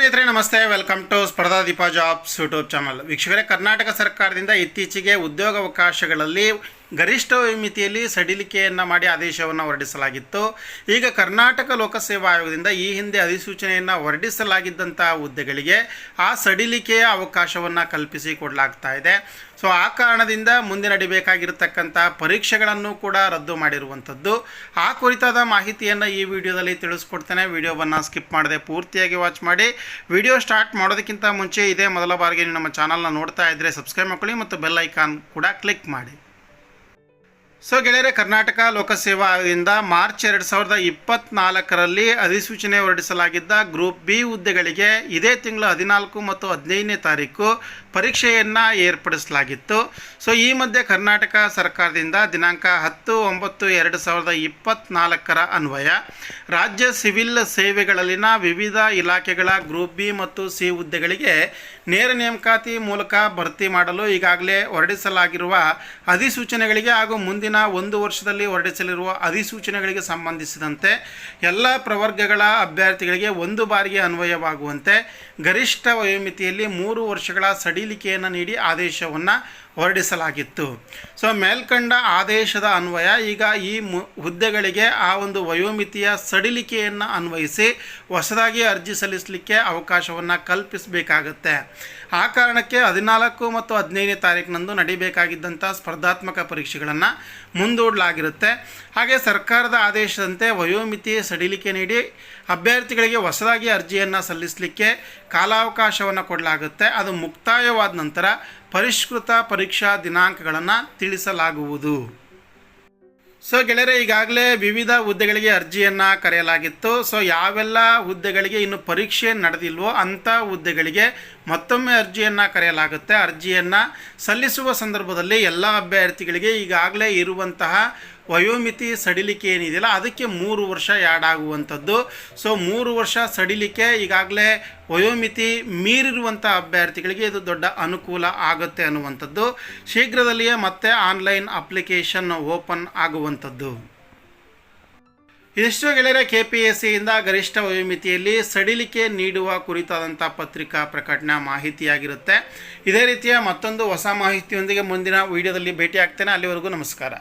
ಸ್ನೇಹಿತರೆ ನಮಸ್ತೆ. Welcome to ಸ್ಪರ್ಧಾ ದೀಪ ಜಾಬ್ಸ್ ಯೂಟ್ಯೂಬ್ ಚಾನಲ್. ವೀಕ್ಷಕರೇ ಕರ್ನಾಟಕ ಸರ್ಕಾರದಿಂದ ಇತ್ತೀಚೆಗೆ ಉದ್ಯೋಗಾವಕಾಶಗಳಲ್ಲಿ ಗರಿಷ್ಠ ಮಿತಿಯಲ್ಲಿ ಸಡಿಲಿಕೆಯನ್ನು ಮಾಡಿ ಆದೇಶವನ್ನು ಹೊರಡಿಸಲಾಗಿತ್ತು. ಈಗ ಕರ್ನಾಟಕ ಲೋಕಸೇವಾ ಆಯೋಗದಿಂದ ಈ ಹಿಂದೆ ಅಧಿಸೂಚನೆಯನ್ನು ಹೊರಡಿಸಲಾಗಿದ್ದಂಥ ಹುದ್ದೆಗಳಿಗೆ ಆ ಸಡಿಲಿಕೆಯ ಅವಕಾಶವನ್ನು ಕಲ್ಪಿಸಿ ಕೊಡಲಾಗ್ತಾ ಇದೆ. ಸೊ ಆ ಕಾರಣದಿಂದ ಮುಂದೆ ನಡಿಬೇಕಾಗಿರತಕ್ಕಂಥ ಪರೀಕ್ಷೆಗಳನ್ನು ಕೂಡ ರದ್ದು ಮಾಡಿರುವಂಥದ್ದು. ಆ ಕುರಿತಾದ ಮಾಹಿತಿಯನ್ನು ಈ ವಿಡಿಯೋದಲ್ಲಿ ತಿಳಿಸ್ಕೊಡ್ತೇನೆ. ವಿಡಿಯೋವನ್ನು ಸ್ಕಿಪ್ ಮಾಡದೆ ಪೂರ್ತಿಯಾಗಿ ವಾಚ್ ಮಾಡಿ. ವಿಡಿಯೋ ಸ್ಟಾರ್ಟ್ ಮಾಡೋದಕ್ಕಿಂತ ಮುಂಚೆ ಇದೇ ಮೊದಲ ಬಾರಿಗೆ ನಮ್ಮ ಚಾನಲ್ನ ನೋಡ್ತಾ ಇದ್ದರೆ ಸಬ್ಸ್ಕ್ರೈಬ್ ಮಾಡ್ಕೊಳ್ಳಿ ಮತ್ತು ಬೆಲ್ ಐಕಾನ್ ಕೂಡ ಕ್ಲಿಕ್ ಮಾಡಿ. ಸೊ ಗೆಳೆಯರೆ, ಕರ್ನಾಟಕ ಲೋಕಸೇವಾ ಆಯೋಗದಿಂದ ಮಾರ್ಚ್ ಎರಡು ಸಾವಿರದ ಇಪ್ಪತ್ನಾಲ್ಕರಲ್ಲಿ ಅಧಿಸೂಚನೆ ಹೊರಡಿಸಲಾಗಿದ್ದ ಗ್ರೂಪ್ ಬಿ ಹುದ್ದೆಗಳಿಗೆ ಇದೇ ತಿಂಗಳು ಹದಿನಾಲ್ಕು ಮತ್ತು ಹದಿನೈದನೇ ತಾರೀಕು ಪರೀಕ್ಷೆಯನ್ನು ಏರ್ಪಡಿಸಲಾಗಿತ್ತು. ಸೊ ಈ ಮಧ್ಯೆ ಕರ್ನಾಟಕ ಸರ್ಕಾರದಿಂದ ದಿನಾಂಕ ಹತ್ತು ಒಂಬತ್ತು ಎರಡು ಸಾವಿರದ ಇಪ್ಪತ್ತ್ನಾಲ್ಕರ ಅನ್ವಯ. ರಾಜ್ಯ ಸಿವಿಲ್ ಸೇವೆಗಳಲ್ಲಿನ ವಿವಿಧ ಇಲಾಖೆಗಳ ಗ್ರೂಪ್ ಬಿ ಮತ್ತು ಸಿ ಹುದ್ದೆಗಳಿಗೆ ನೇರ ನೇಮಕಾತಿ ಮೂಲಕ ಭರ್ತಿ ಮಾಡಲು ಈಗಾಗಲೇ ಹೊರಡಿಸಲಾಗಿರುವ ಅಧಿಸೂಚನೆಗಳಿಗೆ ಹಾಗೂ ಮುಂದಿನ ಒಂದು ವರ್ಷದಲ್ಲಿ ಹೊರಡಿಸಲಿರುವ ಅಧಿಸೂಚನೆಗಳಿಗೆ ಸಂಬಂಧಿಸಿದಂತೆ ಎಲ್ಲ ಪ್ರವರ್ಗಗಳ ಅಭ್ಯರ್ಥಿಗಳಿಗೆ ಒಂದು ಬಾರಿಗೆ ಅನ್ವಯವಾಗುವಂತೆ ಗರಿಷ್ಠ ವಯೋಮಿತಿಯಲ್ಲಿ ಮೂರು ವರ್ಷಗಳ ಸಡಿಲಿಕೆಯನ್ನು ನೀಡಿ ಆದೇಶವನ್ನು ಹೊರಡಿಸಲಾಗಿತ್ತು. ಸೊ, ಮೇಲ್ಕಂಡ ಆದೇಶದ ಅನ್ವಯ ಈಗ ಈ ಮು, ಹುದ್ದೆಗಳಿಗೆ ಆ ಒಂದು ವಯೋಮಿತಿಯ ಸಡಿಲಿಕೆಯನ್ನು ಅನ್ವಯಿಸಿ ಹೊಸದಾಗಿ ಅರ್ಜಿ ಸಲ್ಲಿಸಲಿಕ್ಕೆ ಅವಕಾಶವನ್ನು ಕಲ್ಪಿಸಬೇಕಾಗತ್ತೆ. ಆ ಕಾರಣಕ್ಕೆ ಹದಿನಾಲ್ಕು ಮತ್ತು ಹದಿನೈದನೇ ತಾರೀಕಿನಂದು ನಡಿಬೇಕಾಗಿದ್ದಂಥ ಸ್ಪರ್ಧಾತ್ಮಕ ಪರೀಕ್ಷೆಗಳನ್ನು ಮುಂದೂಡಲಾಗಿರುತ್ತೆ. ಹಾಗೆ ಸರ್ಕಾರದ ಆದೇಶದಂತೆ ವಯೋಮಿತಿ ಸಡಿಲಿಕೆ ನೀಡಿ ಅಭ್ಯರ್ಥಿಗಳಿಗೆ ಹೊಸದಾಗಿ ಅರ್ಜಿಯನ್ನು ಸಲ್ಲಿಸಲಿಕ್ಕೆ ಕಾಲಾವಕಾಶವನ್ನು ಕೊಡಲಾಗುತ್ತೆ. ಅದು ಮುಕ್ತಾಯವಾದ ನಂತರ ಪರಿಷ್ಕೃತ ಪರೀಕ್ಷಾ ದಿನಾಂಕಗಳನ್ನು ತಿಳಿಸಲಾಗುವುದು. ಸೊ ಗೆಳೆಯರೆ, ಈಗಾಗಲೇ ವಿವಿಧ ಹುದ್ದೆಗಳಿಗೆ ಅರ್ಜಿಯನ್ನು ಕರೆಯಲಾಗಿತ್ತು. ಸೊ ಯಾವೆಲ್ಲ ಹುದ್ದೆಗಳಿಗೆ ಇನ್ನು ಪರೀಕ್ಷೆ ನಡೆದಿಲ್ವೋ ಅಂಥ ಹುದ್ದೆಗಳಿಗೆ ಮತ್ತೊಮ್ಮೆ ಅರ್ಜಿಯನ್ನು ಕರೆಯಲಾಗುತ್ತೆ. ಅರ್ಜಿಯನ್ನು ಸಲ್ಲಿಸುವ ಸಂದರ್ಭದಲ್ಲಿ ಎಲ್ಲ ಅಭ್ಯರ್ಥಿಗಳಿಗೆ ಈಗಾಗಲೇ ಇರುವಂತಹ ವಯೋಮಿತಿ ಸಡಿಲಿಕೆ ಏನಿದೆಯಲ್ಲ, ಅದಕ್ಕೆ ಮೂರು ವರ್ಷ ಆ್ಯಡ್ ಆಗುವಂಥದ್ದು. ಸೊ ಮೂರು ವರ್ಷ ಸಡಿಲಿಕೆ, ಈಗಾಗಲೇ ವಯೋಮಿತಿ ಮೀರಿರುವಂಥ ಅಭ್ಯರ್ಥಿಗಳಿಗೆ ಇದು ದೊಡ್ಡ ಅನುಕೂಲ ಆಗುತ್ತೆ ಅನ್ನುವಂಥದ್ದು. ಶೀಘ್ರದಲ್ಲಿಯೇ ಮತ್ತೆ ಆನ್ಲೈನ್ ಅಪ್ಲಿಕೇಶನ್ ಓಪನ್ ಆಗುವಂಥದ್ದು. ಇದಿಷ್ಟು ಗೆಳೆಯರೆ ಕೆ ಪಿ ಎಸ್ ಸಿಯಿಂದ ಗರಿಷ್ಠ ವಯೋಮಿತಿಯಲ್ಲಿ ಸಡಿಲಿಕೆ ನೀಡುವ ಕುರಿತಾದಂಥ ಪತ್ರಿಕಾ ಪ್ರಕಟಣೆ ಮಾಹಿತಿಯಾಗಿರುತ್ತೆ. ಇದೇ ರೀತಿಯ ಮತ್ತೊಂದು ಹೊಸ ಮಾಹಿತಿಯೊಂದಿಗೆ ಮುಂದಿನ ವಿಡಿಯೋದಲ್ಲಿ ಭೇಟಿ ಆಗ್ತೇನೆ ಅಲ್ಲಿವರೆಗೂ ನಮಸ್ಕಾರ.